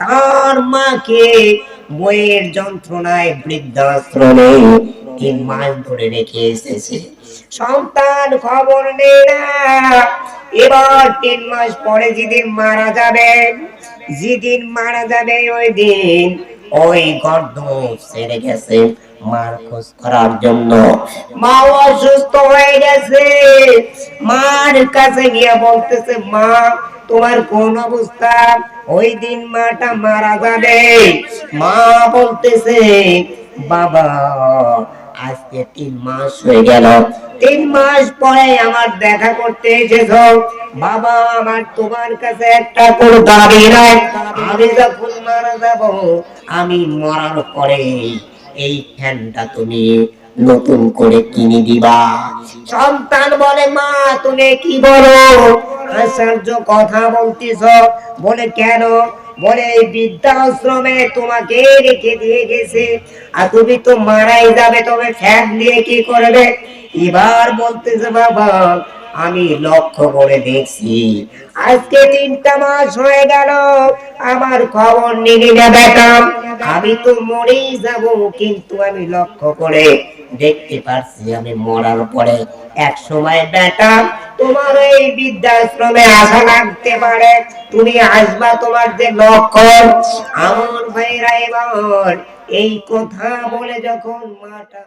তার মাকে বইয়ের যন্ত্রণায় বৃদ্ধাশ্রমে তিন মাস ধরে রেখে এসেছে। সন্তান খবর নেই না। এবার তিন মাস পরে যেদিন মারা যাবে, যেদিন মারা যাবে ওই দিন ওই গর্ধ ছেড়ে গেছে মার খোঁজ করার জন্য। মা অসুস্থ হয়ে গেছে। মার কাছে গিয়ে বলতেছে, মা তোমার কোন অবস্থা? ওই দিন মাটা মারা যাবে। মা বলতেছে বাবা আজকে তিন মাস হয়ে গেল। তিন মাস পরে আমার দেখা করতে এসেছ। বাবা আমার তোমার কাছে একটা কোন দাবি নাই। আমি যখন মারা যাব আমি মরার পরে এই ফ্যানটা তুমি নতুন করে কিনে দিবা। সন্তান বলে মা তুমি কি বলো? আশ্চর্য কথা বলতেছ। বলে কেন? বলে এই বৃদ্ধাশ্রমে তোমাকে রেখে দিয়ে গেছে। আর তুমি তো মারাই যাবে, তবে ফ্যান দিয়ে কি করবে? এবার বলতেছে, বাবা, আমি লক্ষ্য করে দেখছি। আজকে তিনটা মাস হয়ে গেল, আমার খবর নিবি না বেটা। আমি তো মরেই যাব, কিন্তু আমি লক্ষ্য করে দেখতে পারছি, আমি মরার পরে। এক সময় বেটা তোমার এই বৃদ্ধাশ্রমে আশা লাগতে পারে। তুমি আসবা তোমার যে লক্ষণ। আমার ভাইরা, এবার এই কথা বলে যখন মাটা